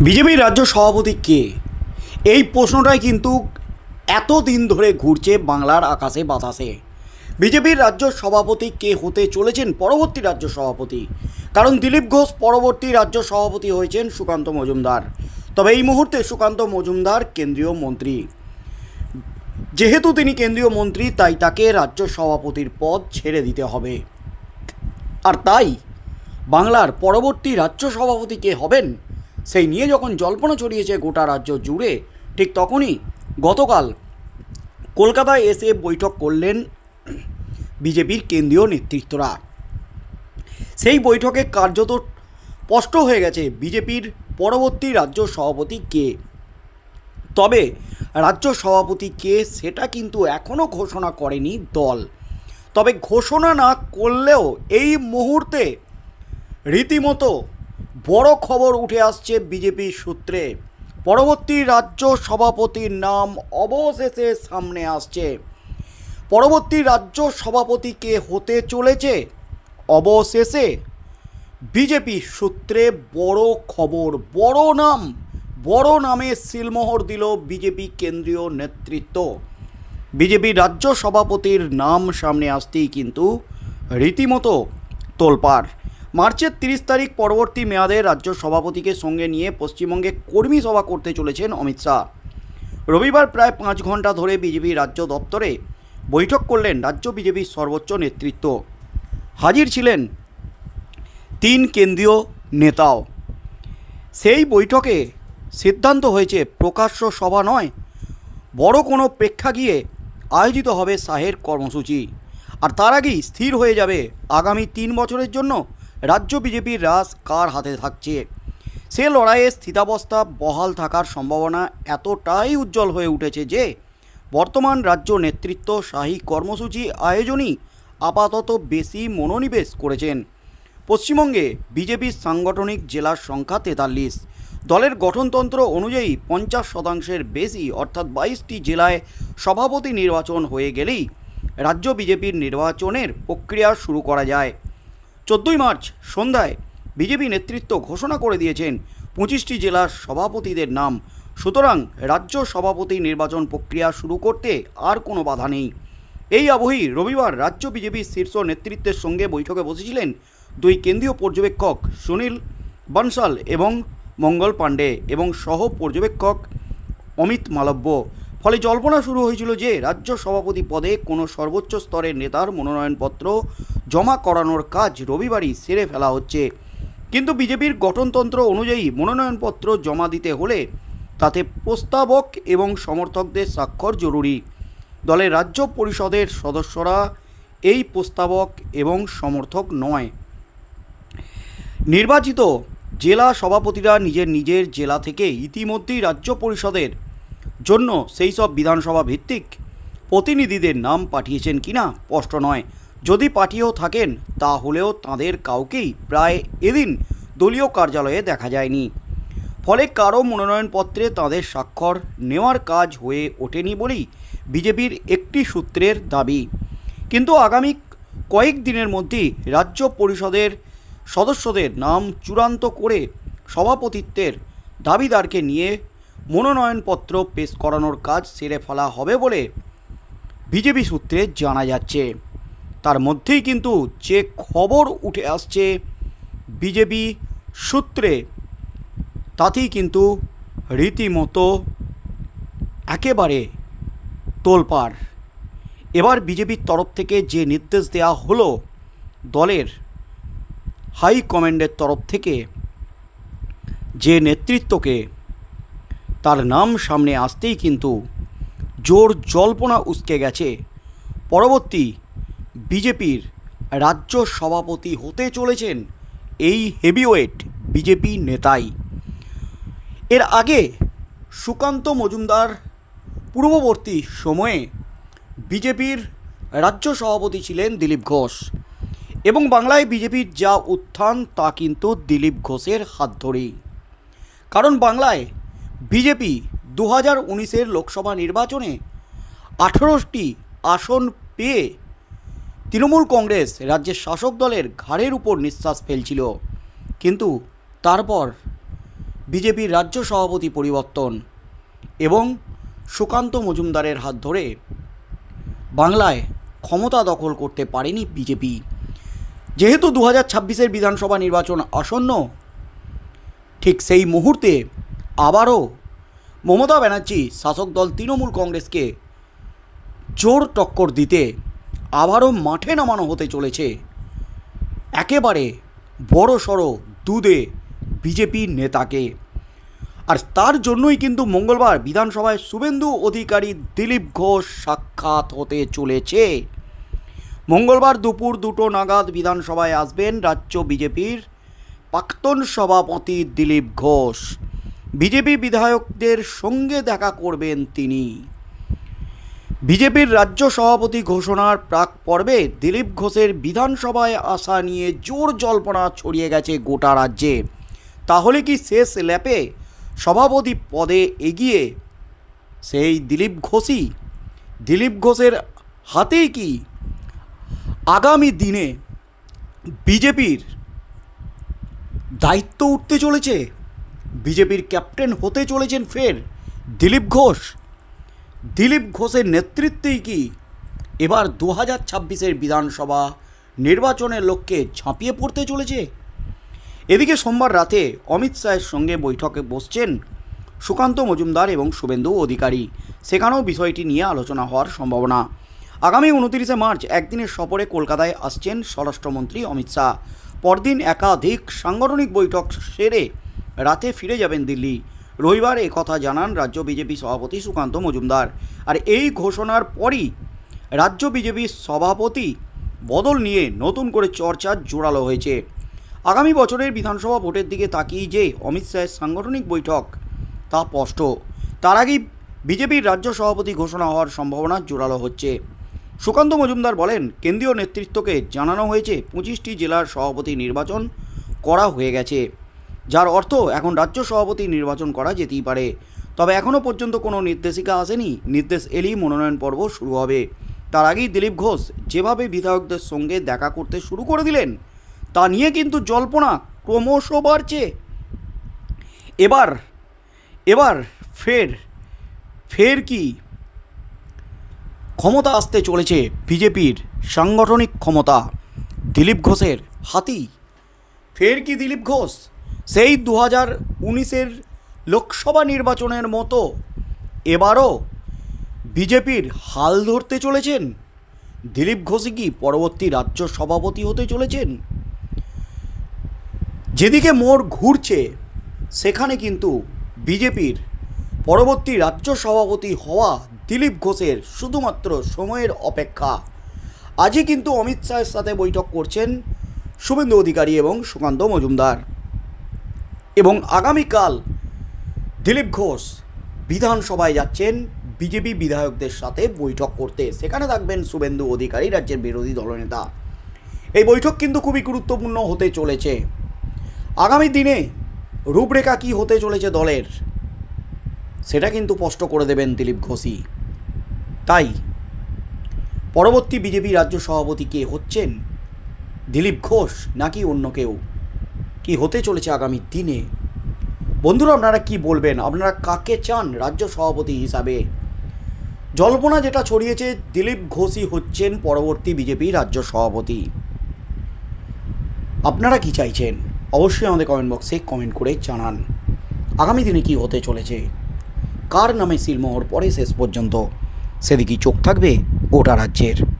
বিজেপির রাজ্য সভাপতি কে? এই প্রশ্নটাই কিন্তু এত দিন ধরে ঘুরছে বাংলার আকাশে বাতাসে। বিজেপির রাজ্য সভাপতি কে হতে চলেছেন পরবর্তী রাজ্য সভাপতি? কারণ দিলীপ ঘোষ পরবর্তী রাজ্য সভাপতি হয়েছেন সুকান্ত মজুমদার। তবে এই মুহূর্তে সুকান্ত মজুমদার কেন্দ্রীয় মন্ত্রী। যেহেতু তিনি কেন্দ্রীয় মন্ত্রী, তাই তাকে রাজ্য সভাপতির পদ ছেড়ে দিতে হবে। আর তাই বাংলার পরবর্তী রাজ্য সভাপতি কে হবেন? সেই নিয়ে যখন জল্পনা ছড়িয়েছে গোটা রাজ্য জুড়ে, ঠিক তখনই গতকাল কলকাতায় এসে বৈঠক করলেন বিজেপির কেন্দ্রীয় নেতৃত্বরা। সেই বৈঠকে কার্যত স্পষ্ট হয়ে গেছে বিজেপির পরবর্তী রাজ্য সভাপতি কে। তবে রাজ্য সভাপতি কে সেটা কিন্তু এখনও ঘোষণা করেনি দল। তবে ঘোষণা না করলেও এই মুহূর্তে রীতিমতো বড় খবর উঠে আসছে বিজেপির সূত্রে। পরবর্তী রাজ্য সভাপতির নাম অবশেষে সামনে আসছে। পরবর্তী রাজ্য সভাপতি কে হতে চলেছে? অবশেষে বিজেপি সূত্রে বড় খবর, বড় নাম, বড় নামে সিলমোহর দিল বিজেপি কেন্দ্রীয় নেতৃত্ব। বিজেপি রাজ্য সভাপতির নাম সামনে আসতেই কিন্তু রীতিমতো তোলপাড়। মার্চের তিরিশ তারিখ পরবর্তী মেয়াদে রাজ্য সভাপতিকে সঙ্গে নিয়ে পশ্চিমবঙ্গে কর্মী সভা করতে চলেছেন অমিত শাহ। রবিবার প্রায় পাঁচ ঘণ্টা ধরে বিজেপি রাজ্য দপ্তরে বৈঠক করলেন রাজ্য বিজেপির সর্বোচ্চ নেতৃত্ব। হাজির ছিলেন তিন কেন্দ্রীয় নেতাও। সেই বৈঠকে সিদ্ধান্ত হয়েছে, প্রকাশ্য সভা নয়, বড় কোনো প্রেক্ষাগৃহে আয়োজিত হবে শাহের কর্মসূচি। আর তার আগেই স্থির হয়ে যাবে আগামী তিন বছরের জন্য রাজ্য বিজেপির রাজ কার হাতে থাকছে? সে লড়াইয়ে স্থিতাবস্থা বহাল থাকার সম্ভাবনা এতটাই উজ্জ্বল হয়ে উঠেছে যে, বর্তমান রাজ্য নেতৃত্ব শাহী কর্মসূচি আয়োজনই আপাতত বেশি মনোনিবেশ করেছেন। পশ্চিমবঙ্গে বিজেপির সাংগঠনিক জেলার সংখ্যা তেতাল্লিশ। দলের গঠনতন্ত্র অনুযায়ী পঞ্চাশ শতাংশের বেশি, অর্থাৎ বাইশটি জেলায় সভাপতি নির্বাচন হয়ে গেলেই রাজ্য বিজেপির নির্বাচনের প্রক্রিয়া শুরু করা যায়। চোদ্দোই মার্চ সন্ধ্যায় বিজেপি নেতৃত্ব ঘোষণা করে দিয়েছেন পঁচিশটি জেলার সভাপতিদের নাম। সুতরাং রাজ্য সভাপতি নির্বাচন প্রক্রিয়া শুরু করতে আর কোনো বাধা নেই। এই আবহেই রবিবার রাজ্য বিজেপির শীর্ষ নেতৃত্বের সঙ্গে বৈঠকে বসেছিলেন দুই কেন্দ্রীয় পর্যবেক্ষক সুনীল বনসাল এবং মঙ্গল পাণ্ডে এবং সহ পর্যবেক্ষক অমিত মালব্য। ফলে জল্পনা শুরু হয়েছিল যে রাজ্য সভাপতি পদে কোনো সর্বোচ্চ স্তরের নেতার মনোনয়নপত্র জমা করানোর কাজ রবিবারই সেরে ফেলা হচ্ছে। কিন্তু বিজেপির গঠনতন্ত্র অনুযায়ী মনোনয়নপত্র জমা দিতে হলে তাতে প্রস্তাবক এবং সমর্থকদের স্বাক্ষর জরুরি। দলের রাজ্য পরিষদের সদস্যরা এই প্রস্তাবক এবং সমর্থক নয়। নির্বাচিত জেলা সভাপতিরা নিজের নিজের জেলা থেকে ইতিমধ্যেই রাজ্য পরিষদের জন্য সেই সব বিধানসভা ভিত্তিক প্রতিনিধিদের নাম পাঠিয়েছেন কিনা স্পষ্ট নয়। যদি পাঠিয়েও থাকেন, তাহলেও তাদের কাউকেই প্রায় এদিন দলীয় কার্যালয়ে দেখা যায়নি। ফলে কারও মনোনয়নপত্রে তাদের স্বাক্ষর নেওয়ার কাজ হয়ে ওঠেনি বলেই বিজেপির একটি সূত্রের দাবি। কিন্তু আগামী কয়েক দিনের মধ্যেই রাজ্য পরিষদের সদস্যদের নাম চূড়ান্ত করে সভাপতিত্বের দাবিদারকে নিয়ে মনোনয়নপত্র পেশ করানোর কাজ সেরে ফেলা হবে বলে বিজেপি সূত্রে জানা যাচ্ছে। তার মধ্যেই কিন্তু যে খবর উঠে আসছে বিজেপি সূত্রে, তাতেই কিন্তু রীতিমতো একেবারে তোলপাড়। এবার বিজেপির তরফ থেকে যে নির্দেশ দেওয়া হলো দলের হাই কমান্ডের তরফ থেকে, যে নেতৃত্বকে তার নাম সামনে আসতেই কিন্তু জোর জল্পনা উসকে গেছে। পরবর্তী বিজেপির রাজ্য সভাপতি হতে চলেছেন এই হেভিওয়েট বিজেপি নেতাই। এর আগে সুকান্ত মজুমদার পূর্ববর্তী সময়ে বিজেপির রাজ্য সভাপতি ছিলেন দিলীপ ঘোষ এবং বাংলায় বিজেপির যা উত্থান তা কিন্তু দিলীপ ঘোষের হাত ধরেই। কারণ বাংলায় বিজেপি দু হাজার উনিশের লোকসভা নির্বাচনে আঠেরোটি আসন পেয়ে তৃণমূল কংগ্রেস রাজ্যের শাসক দলের ঘাড়ের উপর নিঃশ্বাস ফেলছিল। কিন্তু তারপর বিজেপির রাজ্য সভাপতি পরিবর্তন এবং সুকান্ত মজুমদারের হাত ধরে বাংলায় ক্ষমতা দখল করতে পারেনি বিজেপি। যেহেতু দু হাজার ছাব্বিশের বিধানসভা নির্বাচন আসন্ন, ঠিক সেই মুহূর্তে আবারও মমতা ব্যানার্জি শাসক দল তৃণমূল কংগ্রেসকে জোর টক্কর দিতে আবারও মাঠে নামানো হতে চলেছে। একেবারে বড় সড়ো দুধে বিজেপি নেতাকে। আর তার জন্যই কিন্তু মঙ্গলবার বিধানসভায় শুভেন্দু অধিকারী দিলীপ ঘোষ সাক্ষাৎ হতে চলেছে। মঙ্গলবার দুপুর দুটো নাগাদ বিধানসভায় আসবেন রাজ্য বিজেপির প্রাক্তন সভাপতি দিলীপ ঘোষ। বিজেপি বিধায়কদের সঙ্গে দেখা করবেন তিনি। বিজেপির রাজ্য সভাপতি ঘোষণার প্রাক পর্বে দিলীপ ঘোষের বিধানসভায় আসা নিয়ে জোর জল্পনা ছড়িয়ে গেছে গোটা রাজ্যে। তাহলে কি শেষ ল্যাপে সভাপতি পদে এগিয়ে সেই দিলীপ ঘোষই? দিলীপ ঘোষের হাতেই কি আগামী দিনে বিজেপির দায়িত্ব উঠতে চলেছে? বিজেপির ক্যাপ্টেন হতে চলেছেন ফের দিলীপ ঘোষ। দিলীপ ঘোষের নেতৃত্বেই কি এবার দু হাজার ছাব্বিশের বিধানসভা নির্বাচনের লক্ষ্যে ঝাঁপিয়ে পড়তে চলেছে? এদিকে সোমবার রাতে অমিত শাহের সঙ্গে বৈঠকে বসছেন সুকান্ত মজুমদার এবং শুভেন্দু অধিকারী। সেখানেও বিষয়টি নিয়ে আলোচনা হওয়ার সম্ভাবনা। আগামী উনতিরিশে মার্চ একদিনের সফরে কলকাতায় আসছেন স্বরাষ্ট্রমন্ত্রী অমিত শাহ। পরদিন একাধিক সাংগঠনিক বৈঠক সেরে রাতে ফিরে যাবেন দিল্লি। রবিবার কথা জানান রাজ্য বিজেপি সভাপতি সুকান্ত মজুমদার। আর এই ঘোষণার পরই রাজ্য বিজেপির সভাপতি বদল নিয়ে নতুন করে চর্চা জোরালো হয়েছে। আগামী বছরের বিধানসভা ভোটের দিকে তাকিয়ে যে অমিত শাহের সাংগঠনিক বৈঠক, তা স্পষ্ট। তার আগেই বিজেপির রাজ্য সভাপতি ঘোষণা হওয়ার সম্ভাবনা জোরালো হচ্ছে। সুকান্ত মজুমদার বলেন, কেন্দ্রীয় নেতৃত্বকে জানানো হয়েছে পঁচিশটি জেলার সভাপতি নির্বাচন করা হয়ে গেছে। যার অর্থ এখন রাজ্য সভাপতি নির্বাচন করা যেতেই পারে। তবে এখনও পর্যন্ত কোনো নির্দেশিকা আসেনি। নির্দেশ এলেই মনোনয়ন পর্ব শুরু হবে। তার আগেই দিলীপ ঘোষ যেভাবে বিধায়কদের সঙ্গে দেখা করতে শুরু করে দিলেন, তা নিয়ে কিন্তু জল্পনা ক্রমশ বাড়ছে। এবার এবার ফের ফের কি? ক্ষমতা আসতে চলেছে বিজেপির সাংগঠনিক ক্ষমতা। দিলীপ ঘোষের হাতি। ফের কি দিলীপ ঘোষ? সেই দু হাজার উনিশের লোকসভা নির্বাচনের মতো এবারও বিজেপির হাল ধরতে চলেছেন? দিলীপ ঘোষই কি পরবর্তী রাজ্য সভাপতি হতে চলেছেন? যেদিকে মোড় ঘুরছে, সেখানে কিন্তু বিজেপির পরবর্তী রাজ্য সভাপতি হওয়া দিলীপ ঘোষের শুধুমাত্র সময়ের অপেক্ষা। আজই কিন্তু অমিত শাহের সাথে বৈঠক করছেন শুভেন্দু অধিকারী এবং সুকান্ত মজুমদার। এবং আগামীকাল দিলীপ ঘোষ বিধানসভায় যাচ্ছেন বিজেপি বিধায়কদের সাথে বৈঠক করতে। সেখানে থাকবেন শুভেন্দু অধিকারী, রাজ্যের বিরোধী দলনেতা। এই বৈঠক কিন্তু খুবই গুরুত্বপূর্ণ হতে চলেছে। আগামী দিনে রূপরেখা কী হতে চলেছে দলের, সেটা কিন্তু স্পষ্ট করে দেবেন দিলীপ ঘোষই। তাই পরবর্তী বিজেপি রাজ্য সভাপতি কে হচ্ছেন দিলীপ ঘোষ নাকি অন্য কেউ? কি হতে চলেছে আগামী দিনে? বন্ধুরা, আপনারা কি বলবেন? আপনারা কাকে চান রাজ্য সভাপতি হিসাবে? জল্পনা যেটা ছড়িয়েছে, দিলীপ ঘোষই হচ্ছেন পরবর্তী বিজেপি রাজ্য সভাপতি। আপনারা কি চাইছেন? অবশ্যই আমাদের কমেন্ট বক্সে কমেন্ট করে জানান। আগামী দিনে কি হতে চলেছে? কার নামে সিলমোহর পরে শেষ পর্যন্ত? সেদিকেই চোখ থাকবে গোটা রাজ্যের?